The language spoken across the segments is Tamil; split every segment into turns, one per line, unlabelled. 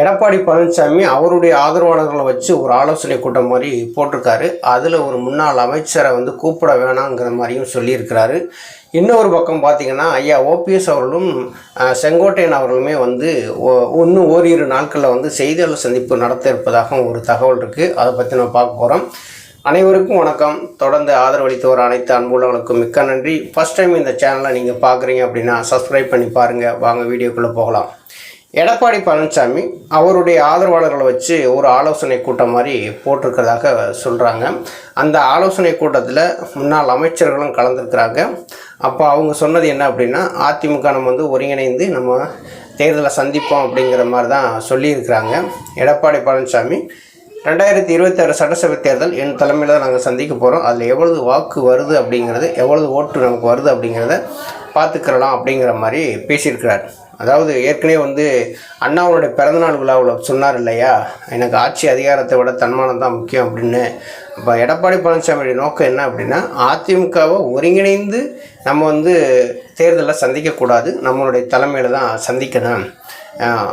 எடப்பாடி பழனிசாமி அவருடைய ஆதரவாளர்களை வச்சு ஒரு ஆலோசனை கூட்டம் மாதிரி போட்டிருக்காரு. அதில் ஒரு முன்னாள் அமைச்சரை வந்து கூப்பிட வேணாங்கிற மாதிரியும் சொல்லியிருக்கிறாரு. இன்னொரு பக்கம் பார்த்தீங்கன்னா ஐயா ஓபிஎஸ் அவர்களும் செங்கோட்டையன் அவர்களுமே வந்து இன்னும் ஓரிரு நாட்களில் வந்து செய்தியாளர் சந்திப்பு நடத்த இருப்பதாகவும் ஒரு தகவல் இருக்குது அதை பற்றி நம்ம பார்க்க போகிறோம் அனைவருக்கும் வணக்கம். தொடர்ந்து ஆதரவளித்து வர அனைத்து அன்புள்ளவர்களுக்கும் மிக்க நன்றி. ஃபஸ்ட் டைம் இந்த சேனலை நீங்கள் பார்க்குறீங்க அப்படின்னா சப்ஸ்கிரைப் பண்ணி பாருங்கள் வாங்க வீடியோக்குள்ளே போகலாம். எடப்பாடி பழனிசாமி அவருடைய ஆதரவாளர்களை வச்சு ஒரு ஆலோசனை கூட்டம் மாதிரி போட்டிருக்கிறதாக சொல்கிறாங்க அந்த ஆலோசனை கூட்டத்தில் முன்னாள் அமைச்சர்களும் கலந்துருக்கிறாங்க. அப்போ அவங்க சொன்னது என்ன அப்படின்னா அதிமுக நம்ம வந்து ஒருங்கிணைந்து நம்ம தேர்தலை சந்திப்போம் அப்படிங்கிற மாதிரி தான் சொல்லியிருக்கிறாங்க. எடப்பாடி பழனிசாமி ரெண்டாயிரத்தி இருபத்தாறு சட்டசபை தேர்தல் என் தலைமையில் தான் நாங்கள் சந்திக்க போகிறோம் அதில் எவ்வளவு வாக்கு வருது அப்படிங்கிறது எவ்வளவு ஓட்டு நமக்கு வருது அப்படிங்கிறத பார்த்துக்கிறலாம் அப்படிங்கிற மாதிரி பேசியிருக்கிறார். அதாவது ஏற்கனவே வந்து அண்ணாவுடைய பிறந்தநாள் விழாவில் சொன்னார் இல்லையா? எனக்கு ஆட்சி அதிகாரத்தை விட தன்மானம் தான் முக்கியம் அப்படின்னு. இப்போ எடப்பாடி பழனிசாமியுடைய நோக்கம் என்ன அப்படின்னா அதிமுகவை ஒருங்கிணைந்து நம்ம வந்து தேர்தலில் சந்திக்கக்கூடாது. நம்மளுடைய தலைமையில் தான் சந்திக்கணும்.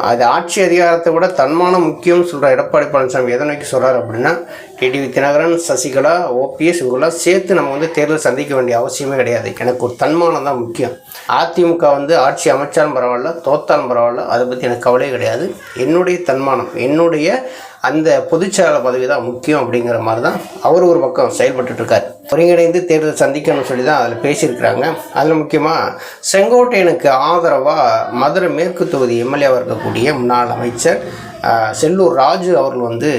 அது ஆட்சி அதிகாரத்தை விட தன்மானம் முக்கியம்னு சொல்கிற எடப்பாடி பழனிசாமி. எதை நோக்கி சொல்கிறார் அப்படின்னா டிடிவி தினகரன் சசிகலா ஓபிஎஸ் இவங்களாம் சேர்த்து நம்ம வந்து தேர்தல் சந்திக்க வேண்டிய அவசியமே கிடையாது. எனக்கு ஒரு தன்மானம் தான் முக்கியம். அதிமுக வந்து ஆட்சி அமைச்சாலும் பரவாயில்ல தோத்தாலும் பரவாயில்ல அதை பற்றி எனக்கு கவலையே கிடையாது. என்னுடைய தன்மானம் என்னுடைய அந்த பொதுச்செயலாளர் பதவி தான் முக்கியம் அப்படிங்கிற மாதிரி தான் அவர் ஒரு பக்கம் செயல்பட்டுருக்கார் ஒருங்கிணைந்து தேர்தல் சந்திக்கணும்னு சொல்லி தான் அதில் பேசியிருக்கிறாங்க. அதில் முக்கியமாக செங்கோட்டையனுக்கு ஆதரவாக மதுரை மேற்கு தொகுதி எம்எல்ஏவாக இருக்கக்கூடிய முன்னாள் அமைச்சர் செல்லூர் ராஜு அவர்கள் வந்து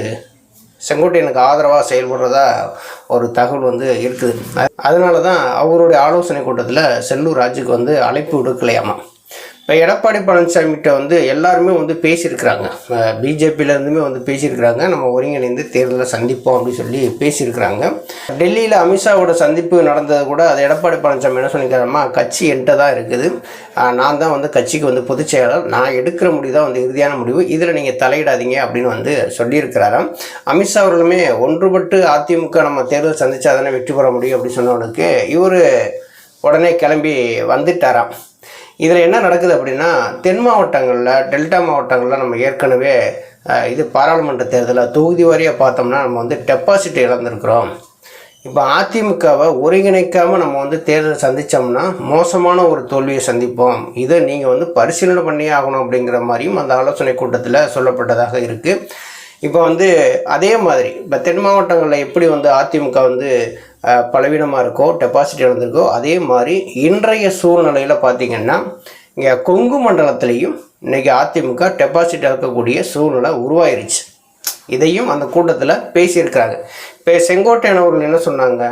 செங்கோட்டையனுக்கு ஆதரவாக செயல்படுறதா ஒரு தகவல் வந்து இருக்குது. அதனால தான் அவருடைய ஆலோசனை கூட்டத்தில் செல்லூர் ராஜுக்கு வந்து அழைப்பு விடுக்கலையாமா. இப்போ எடப்பாடி பழனிசாமிகிட்ட வந்து எல்லாருமே வந்து பேசியிருக்கிறாங்க. பிஜேபியிலேருந்துமே வந்து பேசியிருக்கிறாங்க. நம்ம ஒருங்கிணைந்து தேர்தலில் சந்திப்போம் அப்படின்னு சொல்லி பேசியிருக்கிறாங்க. டெல்லியில் அமித்ஷாவோட சந்திப்பு நடந்தது கூட அது எடப்பாடி பழனிசாமி என்ன சொல்லிக்கிறாருமா கட்சி என்கிட்ட தான் இருக்குது. நான் தான் வந்து கட்சிக்கு வந்து பொதுச் செயலாளர். நான் எடுக்கிற முடிவு தான் வந்து இறுதியான முடிவு. இதில் நீங்கள் தலையிடாதீங்க அப்படின்னு வந்து சொல்லியிருக்கிறாராம். அமித்ஷா அவர்களுமே ஒன்றுபட்டு அதிமுக நம்ம தேர்தல் சந்தித்தா தானே வெற்றி பெற முடியும் அப்படின்னு சொன்னவனுக்கு இவர் உடனே கிளம்பி வந்துட்டாராம். இதில் என்ன நடக்குது அப்படின்னா தென் மாவட்டங்களில் டெல்டா மாவட்டங்களில் நம்ம ஏற்கனவே இது பாராளுமன்ற தேர்தலில் தொகுதி வாரியாக பார்த்தோம்னா நம்ம வந்து டெபாசிட் இழந்திருக்கிறோம். இப்போ அதிமுகவை ஒருங்கிணைக்காமல் நம்ம வந்து தேர்தல் சந்தித்தோம்னா மோசமான ஒரு தோல்வியை சந்திப்போம். இதை நீங்கள் வந்து பரிசீலனை பண்ணியே ஆகணும் அப்படிங்கிற மாதிரியும் அந்த ஆலோசனை கூட்டத்தில் சொல்லப்பட்டதாக இருக்குது இப்போ வந்து அதே மாதிரி இப்போ தென் மாவட்டங்களில் எப்படி வந்து அதிமுக வந்து பலவீனமாக இருக்கோ டெபாசிட் இழந்திருக்கோ அதே மாதிரி இன்றைய சூழ்நிலையில் பார்த்திங்கன்னா இங்கே கொங்கு மண்டலத்திலையும் இன்றைக்கி அதிமுக டெபாசிட் இழக்கக்கூடிய சூழ்நிலை உருவாயிருச்சு. இதையும் அந்த கூட்டத்தில் பேசியிருக்கிறாங்க. இப்போ செங்கோட்டையன் அவர்கள் என்ன சொன்னாங்க?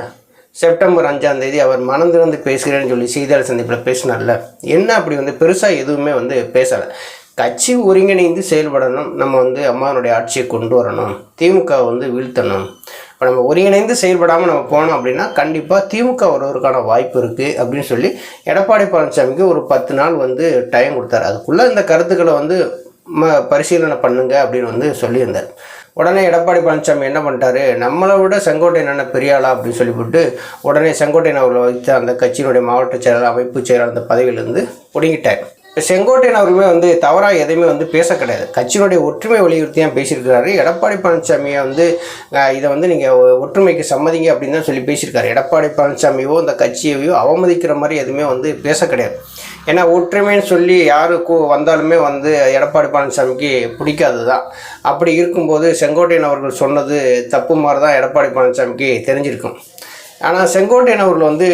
செப்டம்பர் அஞ்சாம் தேதி அவர் மனந்திறந்து பேசுகிறேன்னு சொல்லி செய்தியாளர் சந்திப்பில் பேசினார்ல. என்ன அப்படி வந்து பெருசாக எதுவுமே வந்து பேசலை. கட்சி ஒருங்கிணைந்து செயல்படணும். நம்ம வந்து அம்மாவனுடைய ஆட்சியை கொண்டு வரணும். திமுக வந்து வீழ்த்தணும். இப்போ நம்ம ஒருங்கிணைந்து செயல்படாமல் நம்ம போனோம் அப்படின்னா கண்டிப்பாக திமுக வருவதற்கான வாய்ப்பு இருக்குது அப்படின்னு சொல்லி எடப்பாடி பழனிசாமிக்கு ஒரு பத்து நாள் வந்து டைம் கொடுத்தாரு. அதுக்குள்ளே இந்த கருத்துக்களை வந்து ம பரிசீலனை பண்ணுங்க அப்படின்னு வந்து சொல்லியிருந்தார். உடனே எடப்பாடி பழனிசாமி என்ன பண்ணிட்டாரு? நம்மளை விட செங்கோட்டையன் என்ன பெரியாளா அப்படின்னு சொல்லிவிட்டு உடனே செங்கோட்டையன் அவர்களை வைத்த அந்த கட்சியினுடைய மாவட்ட செயலாளர் அமைப்பு செயலாளர் அந்த பதவியிலிருந்து ஒடுங்கிட்டார். செங்கோட்டையன் அவருமே வந்து தவறாக எதையுமே வந்து பேச கிடையாது. கட்சியினுடைய ஒற்றுமை வலியுறுத்தி தான் பேசியிருக்கிறாரு. எடப்பாடி பழனிசாமியை வந்து இதை வந்து நீங்கள் ஒற்றுமைக்கு சம்மதிங்க அப்படின்னு தான் சொல்லி பேசியிருக்காரு. எடப்பாடி பழனிசாமியோ இந்த கட்சியையோ அவமதிக்கிற மாதிரி எதுவுமே வந்து பேச கிடையாது. ஏன்னா ஒற்றுமைன்னு சொல்லி யாருக்கு வந்தாலுமே வந்து எடப்பாடி பழனிசாமிக்கு பிடிக்காது தான் அப்படி இருக்கும்போது செங்கோட்டையன் அவர்கள் சொன்னது தப்பு மாதிரி தான் எடப்பாடி பழனிசாமிக்கு தெரிஞ்சிருக்கும். ஆனால் செங்கோட்டையன் அவர்கள் வந்து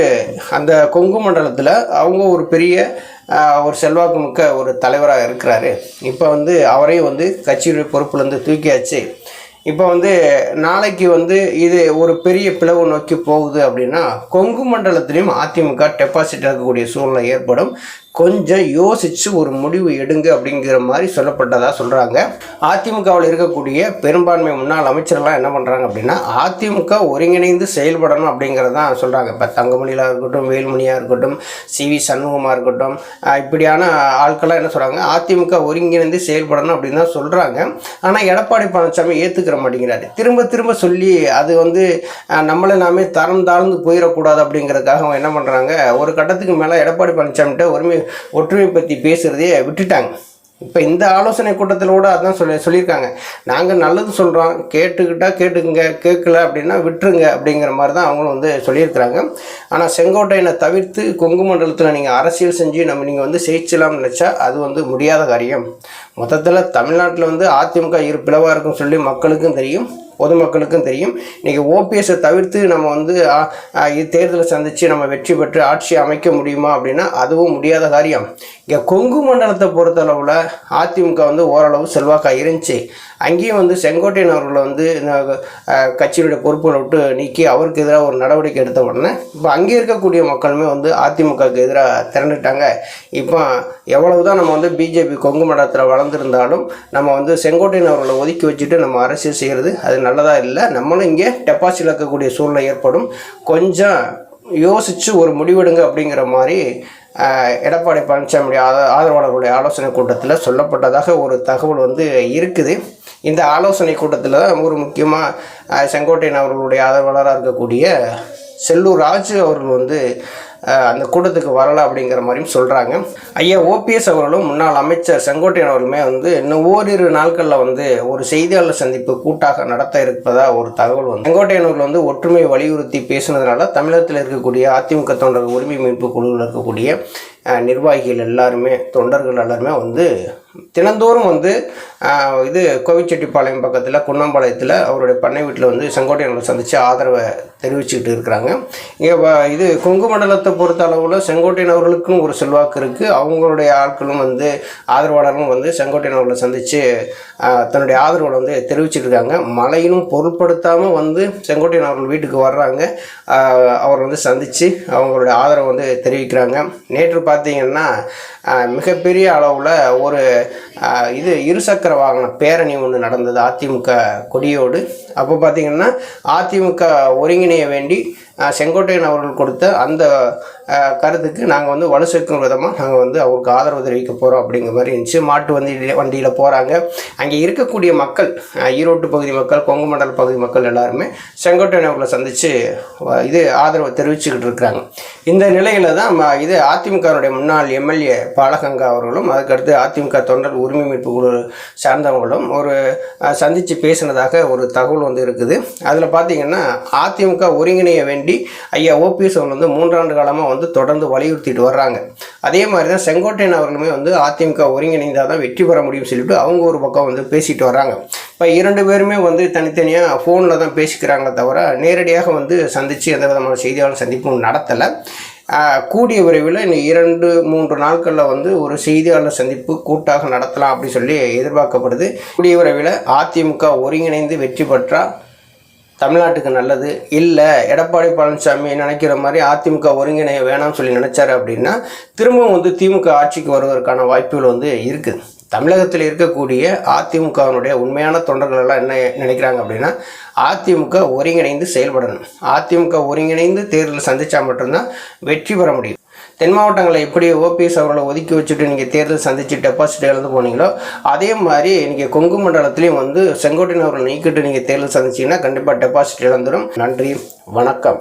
அந்த கொங்கு மண்டலத்தில் அவங்க ஒரு பெரிய ஒரு செல்வாக்கு மிக்க ஒரு தலைவராக இருக்கிறாரு. இப்போ வந்து அவரையும் வந்து கட்சியுடைய பொறுப்புலேருந்து தூக்கியாச்சு. இப்போ வந்து நாளைக்கு வந்து இது ஒரு பெரிய பிளவு நோக்கி போகுது அப்படின்னா கொங்கு மண்டலத்திலையும் அதிமுக டெபாசிட் இருக்கக்கூடிய சூழ்நிலை ஏற்படும். கொஞ்சம் யோசித்து ஒரு முடிவு எடுங்க அப்படிங்கிற மாதிரி சொல்லப்பட்டதாக சொல்கிறாங்க அதிமுகவில் இருக்கக்கூடிய பெரும்பான்மை முன்னாள் அமைச்சர்கள்லாம் என்ன பண்ணுறாங்க அப்படின்னா அதிமுக ஒருங்கிணைந்து செயல்படணும் அப்படிங்கிறது தான் சொல்கிறாங்க இப்போ தங்கமணியாக இருக்கட்டும் வேலுமணியாக இருக்கட்டும் சி வி சண்முகமாக இருக்கட்டும் இப்படியான ஆட்கள்லாம் என்ன சொல்கிறாங்க அதிமுக ஒருங்கிணைந்து செயல்படணும் அப்படின்னு தான் சொல்கிறாங்க ஆனால் எடப்பாடி பழனிசாமி ஏற்றுக்கிற மாட்டேங்கிறாரு. திரும்ப திரும்ப சொல்லி அது வந்து நம்மளை நாமே தரம் தாழ்ந்து போயிடக்கூடாது அப்படிங்கிறதுக்காக அவங்க என்ன பண்ணுறாங்க ஒரு கட்டத்துக்கு மேலே எடப்பாடி பழனிசாமிகிட்ட ஒருமை ஒற்றுமை பற்றி பேசுகிறதையே விட்டுட்டாங்க. இப்போ இந்த ஆலோசனை கூட்டத்தில் கூட அதான் சொல்லி சொல்லியிருக்காங்க. நாங்கள் நல்லது சொல்கிறோம் கேட்டுக்கிட்டால் கேட்டுக்குங்க கேட்கல அப்படின்னா விட்டுருங்க அப்படிங்கிற மாதிரி தான் அவங்களும் வந்து சொல்லியிருக்கிறாங்க. ஆனால் செங்கோட்டையனை தவிர்த்து கொங்கு மண்டலத்தில் நீங்கள் அரசியல் செஞ்சு நம்ம நீங்கள் வந்து ஜெயிச்சலாம்னு நினச்சா அது வந்து முடியாத காரியம். மொத்தத்தில் தமிழ்நாட்டில் வந்து அதிமுக இரு பிளவாக இருக்குன்னு சொல்லி மக்களுக்கும் தெரியும். பொதுமக்களுக்கும் தெரியும். இன்றைக்கி ஓபிஎஸை தவிர்த்து நம்ம வந்து இது தேர்தலை சந்தித்து நம்ம வெற்றி பெற்று ஆட்சி அமைக்க முடியுமா அப்படின்னா அதுவும் முடியாத காரியம். இங்கே கொங்கு மண்டலத்தை பொறுத்தளவில் அதிமுக வந்து ஓரளவு செல்வாக்காக இருந்துச்சு. அங்கேயும் வந்து செங்கோட்டையன் அவர்களை வந்து கட்சியினுடைய பொறுப்புகளை விட்டு நீக்கி அவருக்கு எதிராக ஒரு நடவடிக்கை எடுத்த உடனே இப்போ அங்கே இருக்கக்கூடிய மக்களுமே வந்து அதிமுகவுக்கு எதிராக திரண்டுட்டாங்க. இப்போ எவ்வளவு தான் நம்ம வந்து பிஜேபி கொங்கு மண்டலத்தில் வளர்ந்துருந்தாலும் நம்ம வந்து செங்கோட்டையன் அவர்களை ஒதுக்கி வச்சுட்டு நம்ம அரசியல் செய்கிறது அது நல்லதாக இல்லை? நம்மளும் இங்கே டெபாசிட் இழக்கக்கூடிய சூழ்நிலை ஏற்படும். கொஞ்சம் யோசித்து ஒரு முடிவெடுங்க அப்படிங்கிற மாதிரி எடப்பாடி பழனிசாமி ஆத- ஆதரவாளர்களுடைய ஆலோசனை கூட்டத்தில் சொல்லப்பட்டதாக ஒரு தகவல் வந்து இருக்குது. இந்த ஆலோசனை கூட்டத்தில் தான் ஒரு முக்கியமாக செங்கோட்டையன் அவர்களுடைய ஆதரவாளராக இருக்கக்கூடிய செல்லூர் ராஜு அவர்கள் வந்து அந்த கூட்டத்துக்கு வரலை அப்படிங்கிற மாதிரியும் சொல்கிறாங்க ஐயா ஓபிஎஸ் அவர்களும் முன்னாள் அமைச்சர் செங்கோட்டையன் அவர்களுமே வந்து இன்னும் ஓரிரு நாட்களில் வந்து ஒரு செய்தியாளர் சந்திப்பு கூட்டாக நடத்த இருப்பதா ஒரு தகவல் வந்து செங்கோட்டையன் அவர்கள் வந்து ஒற்றுமை வலியுறுத்தி பேசினதுனால தமிழகத்தில் இருக்கக்கூடிய அதிமுக தொண்டர் உரிமை மீட்பு குழுவில் இருக்கக்கூடிய நிர்வாகிகள் எல்லாருமே தொண்டர்கள் எல்லாருமே வந்து தினந்தோறும் வந்து இது கோவிச்செட்டிப்பாளையம் பக்கத்தில் குன்னம்பாளையத்தில் அவருடைய பண்ணை வீட்டில் வந்து செங்கோட்டையனை சந்தித்து ஆதரவை தெரிவிச்சுக்கிட்டு இருக்கிறாங்க. இங்கே இது கொங்கு மண்டலத்தை பொறுத்த அளவில் செங்கோட்டையன் அவர்களுக்கும் ஒரு செல்வாக்கு இருக்குது அவங்களுடைய ஆட்களும் வந்து ஆதரவாளர்களும் வந்து செங்கோட்டையன் அவர்களை சந்தித்து தன்னுடைய ஆதரவை வந்து தெரிவிச்சிட்டு இருக்காங்க. பொருட்படுத்தாமல் வந்து செங்கோட்டையன் அவர்கள் வீட்டுக்கு வர்றாங்க. அவர் வந்து சந்தித்து அவங்களுடைய ஆதரவை வந்து தெரிவிக்கிறாங்க. நேற்று பார்த்தீங்கன்னா மிகப்பெரிய அளவில் ஒரு இது இருசக்கர வாகன பேரணி ஒன்று நடந்தது அதிமுக கொடியோடு. அப்போ பார்த்தீங்கன்னா அதிமுக ஒருங்கிணைய வேண்டி செங்கோட்டையன் அவர்கள் கொடுத்த அந்த கருத்துக்கு நாங்கள் வந்து வலு சேர்க்கும் விதமாக நாங்கள் வந்து அவருக்கு ஆதரவு தெரிவிக்க போகிறோம் அப்படிங்கிற மாதிரி இருந்துச்சு. மாட்டு வண்டியில் வண்டியில் போகிறாங்க அங்கே இருக்கக்கூடிய மக்கள் ஈரோட்டு பகுதி மக்கள் கொங்கு மண்டல பகுதி மக்கள் எல்லாருமே செங்கோட்டையன் அவர்களை சந்தித்து இது ஆதரவு தெரிவிச்சுக்கிட்டு இருக்கிறாங்க. இந்த நிலையில் தான் இது அதிமுகவுடைய முன்னாள் எம்எல்ஏ பாலகங்கா அவர்களும் அதுக்கடுத்து அதிமுக தொண்டர் உரிமை மீட்பு குழு சார்ந்தவங்களும் ஒரு சந்தித்து பேசினதாக ஒரு தகவல் வந்து இருக்குது. அதில் பார்த்திங்கன்னா அதிமுக ஒருங்கிணைய வேண்டி ஐயா ஓபிஎஸ் அவர்கள் வந்து மூன்றாண்டு காலமாக வந்து தொடர்ந்து வலியுறுத்திட்டு வர்றாங்க. அதே மாதிரி தான் செங்கோட்டையன் அவர்களுமே வந்து அதிமுக ஒருங்கிணைந்தால் தான் வெற்றி பெற முடியும்னு சொல்லிட்டு அவங்க ஒரு பக்கம் வந்து பேசிட்டு வர்றாங்க. இப்போ இரண்டு பேருமே வந்து தனித்தனியாக ஃபோனில் தான் பேசிக்கிறாங்களே தவிர நேரடியாக வந்து சந்தித்து எந்த விதமான செய்தியாளர் சந்திப்பும் நடத்தலை. கூடிய விரைவில் இந்த இரண்டு மூன்று நாட்களில் வந்து ஒரு செய்தியாளர் சந்திப்பு கூட்டாக நடத்தலாம் அப்படி சொல்லி எதிர்பார்க்கப்படுது. கூடிய விரைவில் அதிமுக ஒருங்கிணைந்து வெற்றி பெற்றால் தமிழ்நாட்டுக்கு நல்லது. இல்லை எடப்பாடி பழனிசாமி நினைக்கிற மாதிரி அதிமுக ஒருங்கிணைய வேணாம்னு சொல்லி நினச்சாரு அப்படின்னா திரும்பவும் வந்து திமுக ஆட்சிக்கு வருவதற்கான வாய்ப்புகள் வந்து இருக்குது. தமிழகத்தில் இருக்கக்கூடிய அதிமுகவினுடைய உண்மையான தொண்டர்கள் எல்லாம் என்ன நினைக்கிறாங்க அப்படின்னா அதிமுக ஒருங்கிணைந்து செயல்படணும். அதிமுக ஒருங்கிணைந்து தேர்தல் சந்தித்தா மட்டும்தான் வெற்றி பெற முடியும். தென் மாவட்டங்களை எப்படி ஓபிஎஸ் அவர்களை ஒதுக்கி வச்சுட்டு நீங்கள் தேர்தல் சந்தித்து டெபாசிட் இழந்து போனீங்களோ அதே மாதிரி நீங்கள் கொங்கு மண்டலத்திலையும் வந்து செங்கோட்டையன் அவர்களை நீக்கிட்டு நீங்கள் தேர்தல் சந்திச்சீங்கன்னா கண்டிப்பாக டெபாசிட் இழந்துடும் நன்றி வணக்கம்.